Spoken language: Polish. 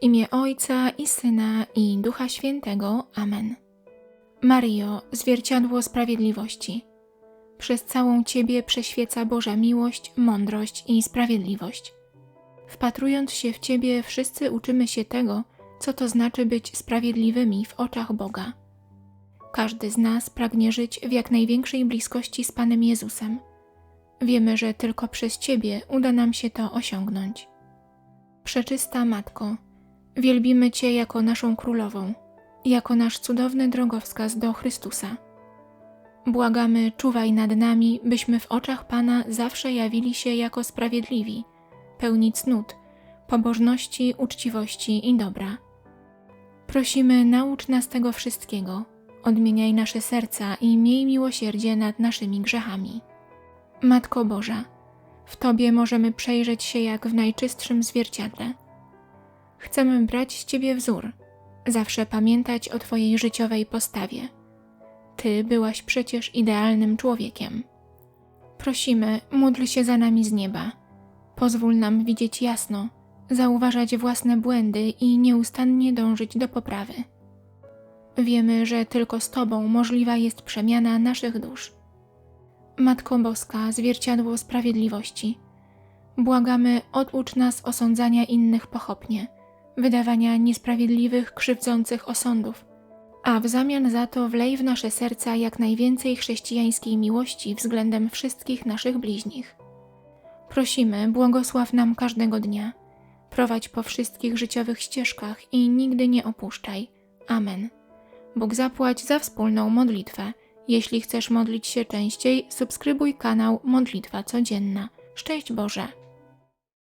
Imię Ojca i Syna i Ducha Świętego. Amen. Maryjo, zwierciadło sprawiedliwości. Przez całą Ciebie prześwieca Boża miłość, mądrość i sprawiedliwość. Wpatrując się w Ciebie, wszyscy uczymy się tego, co to znaczy być sprawiedliwymi w oczach Boga. Każdy z nas pragnie żyć w jak największej bliskości z Panem Jezusem. Wiemy, że tylko przez Ciebie uda nam się to osiągnąć. Przeczysta Matko, wielbimy Cię jako naszą królową, jako nasz cudowny drogowskaz do Chrystusa. Błagamy, czuwaj nad nami, byśmy w oczach Pana zawsze jawili się jako sprawiedliwi, pełni cnót, pobożności, uczciwości i dobra. Prosimy, naucz nas tego wszystkiego, odmieniaj nasze serca i miej miłosierdzie nad naszymi grzechami. Matko Boża, w Tobie możemy przejrzeć się jak w najczystszym zwierciadle. Chcemy brać z Ciebie wzór, zawsze pamiętać o Twojej życiowej postawie. Ty byłaś przecież idealnym człowiekiem. Prosimy, módl się za nami z nieba. Pozwól nam widzieć jasno, zauważać własne błędy i nieustannie dążyć do poprawy. Wiemy, że tylko z Tobą możliwa jest przemiana naszych dusz. Matko Boska, zwierciadło sprawiedliwości, błagamy, oducz nas osądzania innych pochopnie, wydawania niesprawiedliwych, krzywdzących osądów, a w zamian za to wlej w nasze serca jak najwięcej chrześcijańskiej miłości względem wszystkich naszych bliźnich. Prosimy, błogosław nam każdego dnia, prowadź po wszystkich życiowych ścieżkach i nigdy nie opuszczaj. Amen. Bóg zapłać za wspólną modlitwę. Jeśli chcesz modlić się częściej, subskrybuj kanał Modlitwa Codzienna. Szczęść Boże!